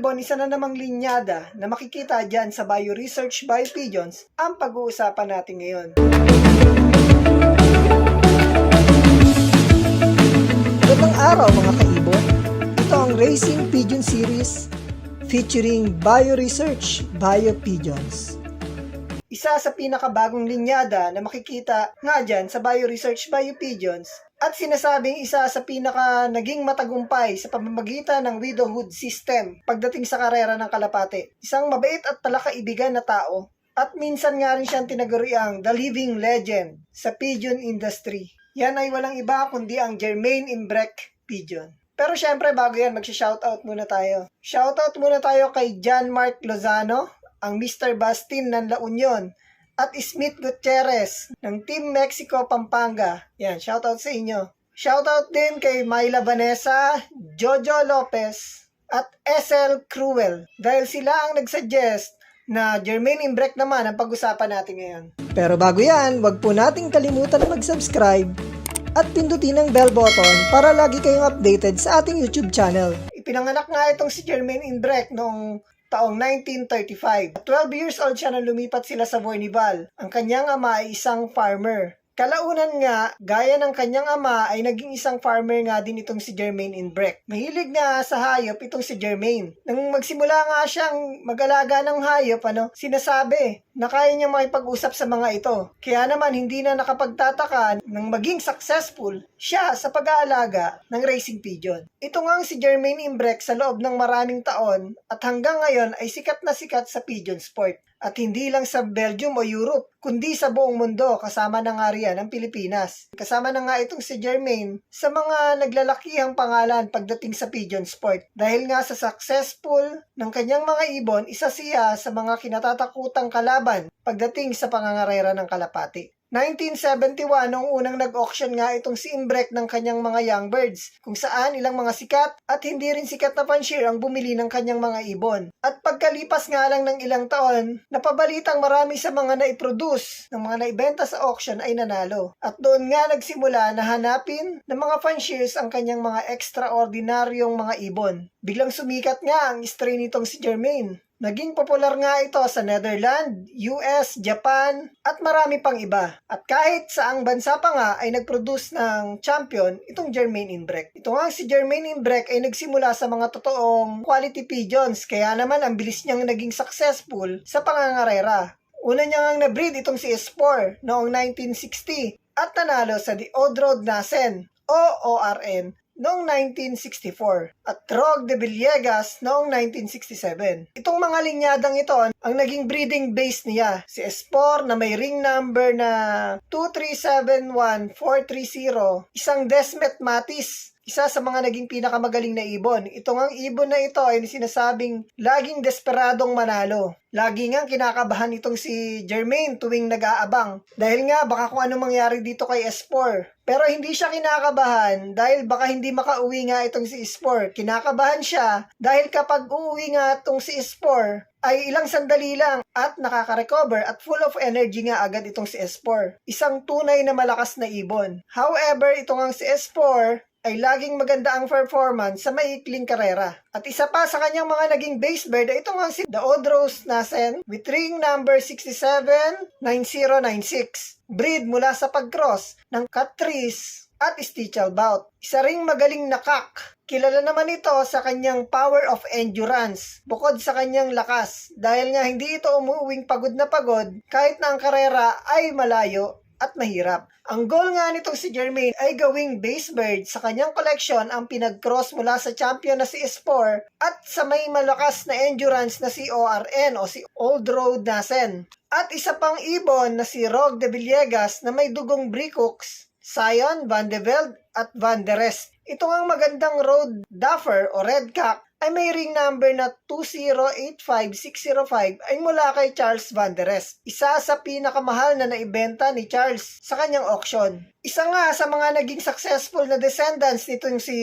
ibon, isa na namang linyada na makikita dyan sa Bio Research by Pigeons ang pag-uusapan natin ngayon. Magandang araw mga kaibon. Ito ang Racing Pigeon Series featuring Bio Research Bio Pigeons. Isa sa pinakabagong linyada na makikita nga dyan sa Bio Research Bio Pigeons at sinasabing isa sa pinaka naging matagumpay sa pamamagitan ng widowhood system pagdating sa karera ng kalapate. Isang mabait at talakaibigan na tao at minsan nga rin siyang tinaguriang the living legend sa pigeon industry. Yan ay walang iba kundi ang Jermaine Imbrek Pigeon. Pero syempre bago yan, magsha-shoutout muna tayo. Shoutout muna tayo kay John Mark Lozano, ang Mr. Bastin ng La Union, at Smith Gutierrez ng Team Mexico Pampanga. Yan, shoutout sa inyo. Shoutout din kay Myla Vanessa, Jojo Lopez, at SL Cruel dahil sila ang nagsuggest na Jermaine Imbrek naman ang pag-usapan natin ngayon. Pero bago yan, wag po nating kalimutan mag-subscribe at pindutin ang bell button para lagi kayong updated sa ating YouTube channel. Ipinanganak nga itong si Jermaine Imbrek noong taong 1935. 12 years old siya nang lumipat sila sa Bournival. Ang kanyang ama ay isang farmer. Kalaunan nga, gaya ng kanyang ama ay naging isang farmer nga din itong si Jermaine Inbreck. Mahilig nga sa hayop itong si Jermaine. Nang magsimula nga siyang mag-alaga ng hayop, ano, sinasabi na kaya niya makipag-usap sa mga ito. Kaya naman hindi na nakapagtataka ng maging successful siya sa pag-aalaga ng racing pigeon. Ito nga si Jermaine Imbrek sa loob ng maraming taon at hanggang ngayon ay sikat na sikat sa pigeon sport. At hindi lang sa Belgium o Europe, kundi sa buong mundo kasama na nga riyan ang Pilipinas. Kasama na nga itong si Jermaine sa mga naglalakihang pangalan pagdating sa pigeon sport. Dahil nga sa successful ng kanyang mga ibon, isa siya sa mga kinatatakutang kalaban pagdating sa pangangarera ng kalapati. 1971 noong unang nag-auction nga itong si Imbrek ng kanyang mga young birds, kung saan ilang mga sikat at hindi rin sikat na panshir ang bumili ng kanyang mga ibon. At pagkalipas nga lang ng ilang taon, napabalitang marami sa mga naiproduce ng mga naibenta sa auction ay nanalo. At doon nga nagsimula na hanapin ng mga fanshirs ang kanyang mga extraordinaryong mga ibon. Biglang sumikat nga ang strain nitong si Jermaine. Naging popular nga ito sa Netherlands, US, Japan, at marami pang iba. At kahit saang bansa pa nga ay nag-produce ng champion itong Jermaine Imbrek. Ito nga si Jermaine Imbrek ay nagsimula sa mga totoong quality pigeons, kaya naman ang bilis niyang naging successful sa pangangarera. Una niya ngang na-breed itong si Espor noong 1960 at nanalo sa The Old Road Nasen o ORN noong 1964 at Trog de Villegas noong 1967. Itong mga linyadang ito ang naging breeding base niya. Si Espor na may ring number na 2371430, isang Desmet Matis, isa sa mga naging pinakamagaling na ibon. Itong ang ibon na ito ay sinasabing laging desperadong manalo. Lagi nga kinakabahan itong si Jermaine tuwing nag-aabang. Dahil nga baka kung ano mangyari dito kay Espor. Pero hindi siya kinakabahan dahil baka hindi makauwi nga itong si Espor. Kinakabahan siya dahil kapag uuwi nga itong si Espor, ay ilang sandali lang at nakaka-recover at full of energy nga agad itong si Espor. Isang tunay na malakas na ibon. However, itong ang si Espor ay laging maganda ang performance sa maikling karera. At isa pa sa kanyang mga naging base bird ay ito nga si The Rose Nasen with ring number 679096. Breed mula sa pagcross ng Catrice at Stichel Bout. Isa ring magaling na kak. Kilala naman ito sa kanyang power of endurance, bukod sa kanyang lakas, dahil nga hindi ito umuuwing pagod na pagod kahit na ang karera ay malayo at mahirap. Ang goal nga nitong si Jermaine ay gawing base bird sa kanyang collection ang pinag-cross mula sa champion na si Espor at sa may malakas na endurance na si ORN o si Old Road Nasen. At isa pang ibon na si Rog de Villegas na may dugong Bricooks, Sion, Van de Velde at Van der Rest. Ito ang magandang road duffer o red cock ay may ring number na 2085605 ay mula kay Charles Van der Rest. Isa sa pinakamahal na naibenta ni Charles sa kanyang auction. Isa nga sa mga naging successful na descendants nitong si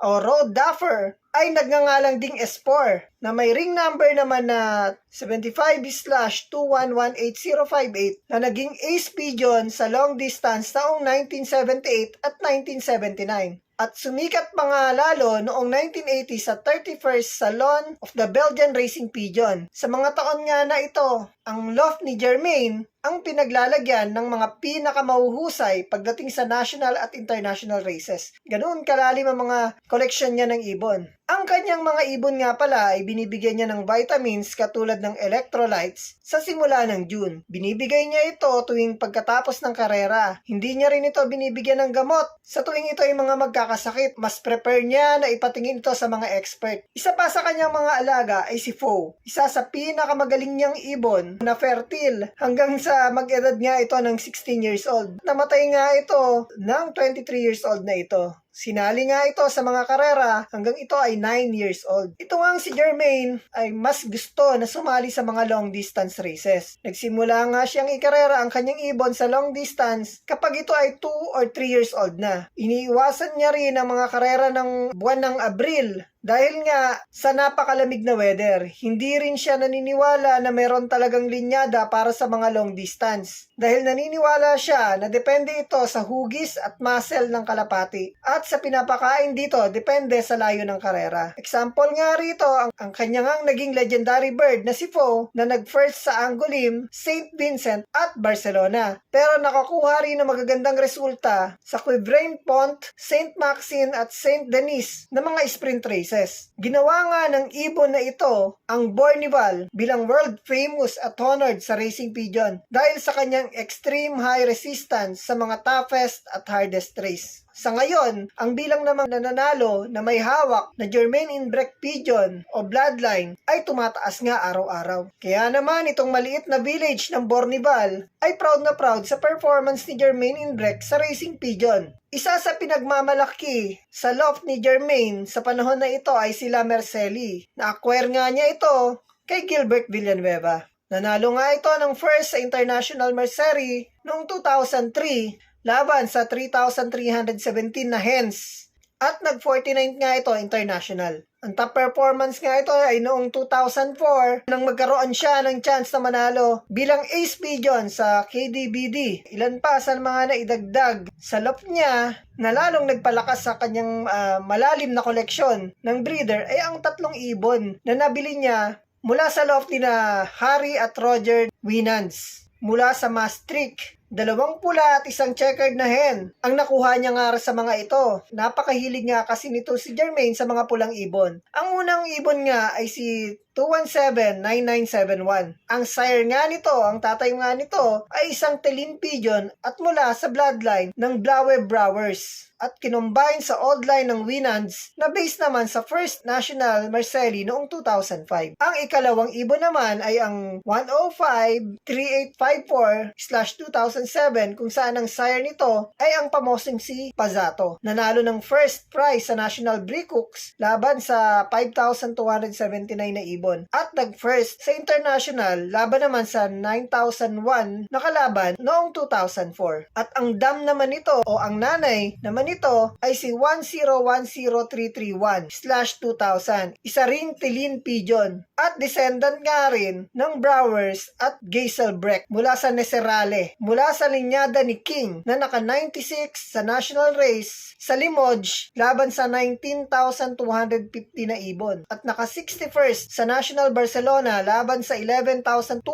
o Road Duffer ay nagngangalang ding Espor na may ring number naman na 75-2118058 na naging ace pigeon sa long distance taong 1978 at 1979. At sumikat pa nga lalo noong 1980 sa 31st Salon of the Belgian Racing Pigeon. Sa mga taon nga na ito, ang loft ni Germain ang pinaglalagyan ng mga pinakamahuhusay pagdating sa national at international races. Ganoon kalalim ang mga koleksyon niya ng ibon. Ang kanyang mga ibon nga pala ay binibigyan niya ng vitamins katulad ng electrolytes sa simula ng June. Binibigay niya ito tuwing pagkatapos ng karera. Hindi niya rin ito binibigyan ng gamot. Sa tuwing ito ay mga magkakasakit, mas prepare niya na ipatingin ito sa mga expert. Isa pa sa kanyang mga alaga ay si Fo. Isa sa pinakamagaling niyang ibon na fertile hanggang sa mag-edad nga ito ng 16 years old. Namatay nga ito ng 23 years old na ito. Sinali nga ito sa mga karera hanggang ito ay 9 years old. Ito nga si Jermaine ay mas gusto na sumali sa mga long distance races. Nagsimula nga siyang ikarera ang kanyang ibon sa long distance kapag ito ay 2 or 3 years old na. Iniiwasan niya rin ang mga karera ng buwan ng Abril dahil nga sa napakalamig na weather, hindi rin siya naniniwala na meron talagang linyada para sa mga long distance. Dahil naniniwala siya na depende ito sa hugis at muscle ng kalapati. At sa pinapakain dito, depende sa layo ng karera. Example nga rito, ang, ang kanyang naging legendary bird na si Fo na nag-first sa Angoulême, St. Vincent at Barcelona. Pero nakakuha rin ng magagandang resulta sa Quibrain Pont, St. Maxine at St. Denis na mga sprint races races. Ginawa nga ng ibon na ito ang Bornival bilang world famous at honored sa racing pigeon dahil sa kanyang extreme high resistance sa mga toughest at hardest race. Sa ngayon, ang bilang namang nananalo na may hawak na Germain Inbreak Pigeon o Bloodline ay tumataas nga araw-araw. Kaya naman itong maliit na village ng Bornival ay proud na proud sa performance ni Germain Inbreak sa Racing Pigeon. Isa sa pinagmamalaki sa loft ni Germain sa panahon na ito ay sila Merceli. Na-acquire nga niya ito kay Gilbert Villanueva. Nanalo nga ito ng first sa International Mercery noong 2003 laban sa 3,317 na hens. At nag-49 nga ito international. Ang top performance nga ito ay noong 2004 nang magkaroon siya ng chance na manalo bilang ace pigeon sa KDBD. Ilan pa sa mga naidagdag sa lop niya na lalong nagpalakas sa kanyang ah, malalim na koleksyon ng breeder ay ang tatlong ibon na nabili niya mula sa loft ni na Harry at Roger Winans mula sa Maastricht Dalawang pula at isang checkered na hen ang nakuha niya nga sa mga ito. Napakahilig nga kasi nito si Jermaine sa mga pulang ibon. Ang unang ibon nga ay si 217-9971. Ang sire nga nito, ang tatay nga nito, ay isang Telin Pigeon at mula sa bloodline ng Blaue Browers at kinumbine sa old line ng Winans na based naman sa First National Marcelli noong 2005. Ang ikalawang ibon naman ay ang 105-3854-2007 kung saan ang sire nito ay ang pamosing si Pazato. Nanalo ng first prize sa National Bricooks laban sa 5,279 na ibon at nag-first sa international laban naman sa 9,001 na kalaban noong 2004. At ang dam naman nito o ang nanay naman nito ay si 1010331 slash 2000. Isa ring Tilin Pigeon at descendant nga rin ng Browers at Geiselbrecht mula sa Neserale mula sa linyada ni King na naka 96 sa national race sa Limoges laban sa 19,250 na ibon at naka 61st sa National Barcelona laban sa 11,214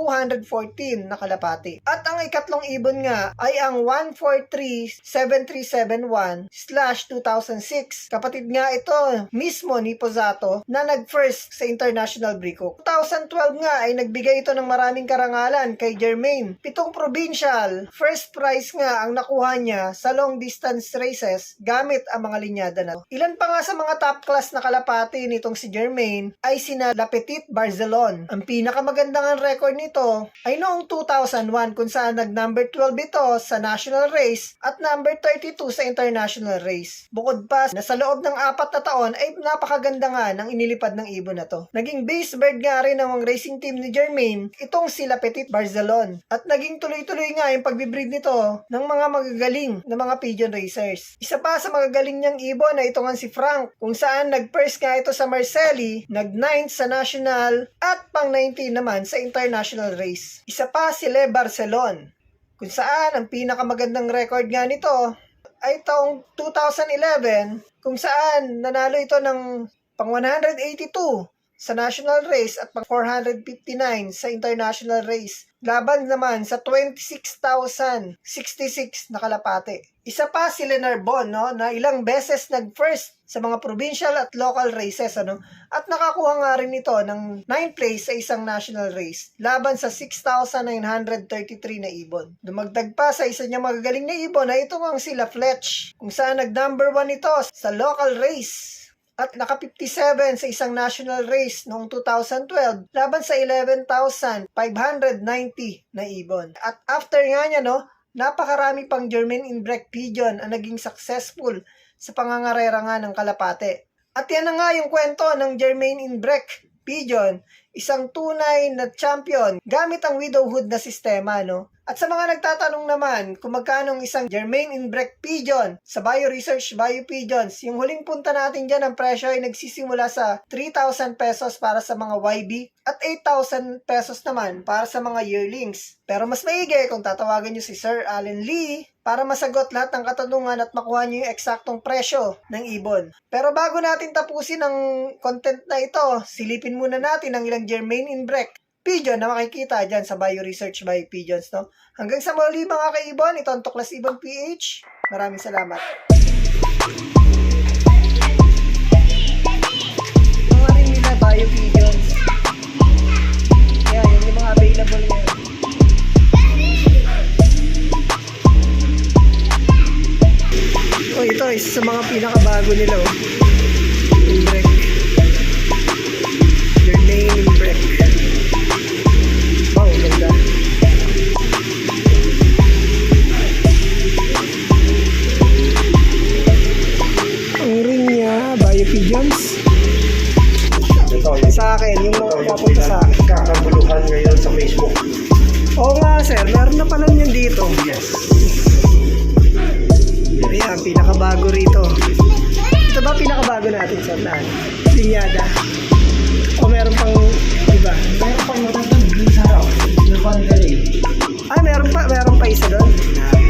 na kalapati. At ang ikatlong ibon nga ay ang 1437371 slash 2006. Kapatid nga ito mismo ni Pozato na nag-first sa International Brico. 2012 nga ay nagbigay ito ng maraming karangalan kay Jermaine. Pitong provincial, first prize nga ang nakuha niya sa long distance races gamit ang mga linyada na. Ilan pa nga sa mga top class na kalapati nitong si Jermaine ay sina La Petite Barcelon. Ang pinakamagandang record nito ay noong 2001 kung saan nag number 12 ito sa national race at number 32 sa international race. Bukod pa, nasa loob ng apat na taon ay napakaganda nga ng inilipad ng ibon na to. Naging base bird nga rin ng racing team ni Jermaine itong si La Petite Barcelon. At naging tuloy-tuloy nga yung pagbibreed nito ng mga magagaling na mga pigeon racers. Isa pa sa magagaling niyang ibon na ito nga si Frank kung saan nag-first nga ito sa Marcelli, nag-9 sa national at pang-19 naman sa international race. Isa pa si Le Barcelon kung saan ang pinakamagandang record nga nito ay taong 2011 kung saan nanalo ito ng pang 182 sa national race at pang 459 sa international race. Laban naman sa 26,066 na kalapate. Isa pa si Leonard Bon, no, na ilang beses nag-first sa mga provincial at local races, ano, at nakakuha nga rin ito ng 9th place sa isang national race, laban sa 6,933 na ibon. Dumagdag pa sa isa niya magagaling na ibon na ito ang sila Fletch, kung saan nag-number 1 ito sa local race at naka 57 sa isang national race noong 2012 laban sa 11,590 na ibon. At after nga niya, no, napakarami pang German inbred pigeon ang naging successful sa pangangarera nga ng kalapate. At yan na nga yung kwento ng Germain inbred pigeon, isang tunay na champion gamit ang widowhood na sistema, no? At sa mga nagtatanong naman kung magkano ang isang Germain inbred pigeon sa Bio Research Bio Pigeons, yung huling punta natin dyan, ang presyo ay nagsisimula sa 3,000 pesos para sa mga YB at 8,000 pesos naman para sa mga yearlings. Pero mas maigi kung tatawagan nyo si Sir Allen Lee para masagot lahat ng katanungan at makuha nyo yung eksaktong presyo ng ibon. Pero bago natin tapusin ang content na ito, silipin muna natin ang ilang Germain inbred pigeon na makikita dyan sa Bio Research by Pigeons, no? Hanggang sa muli mga kaibon, ito ang Tuklas Ibon PH. Maraming salamat. Mga rin nila Bio Pigeons. Yan, yun yung mga available ngayon. Oh, ito isa sa mga pinakabago nila, oh. ni Pigeons. Ito, yung, sa akin, yung mga papunta sa akin. Kakaguluhan ngayon sa Facebook. Oo nga sir, meron na pala niyan dito. Yes. Ayan, pinakabago rito. Ito ba pinakabago natin sir na? Linyada. O meron pang iba? Meron pang matatag. Sarap. Meron pang galing. Ah, meron pa, meron pa isa doon. Ah.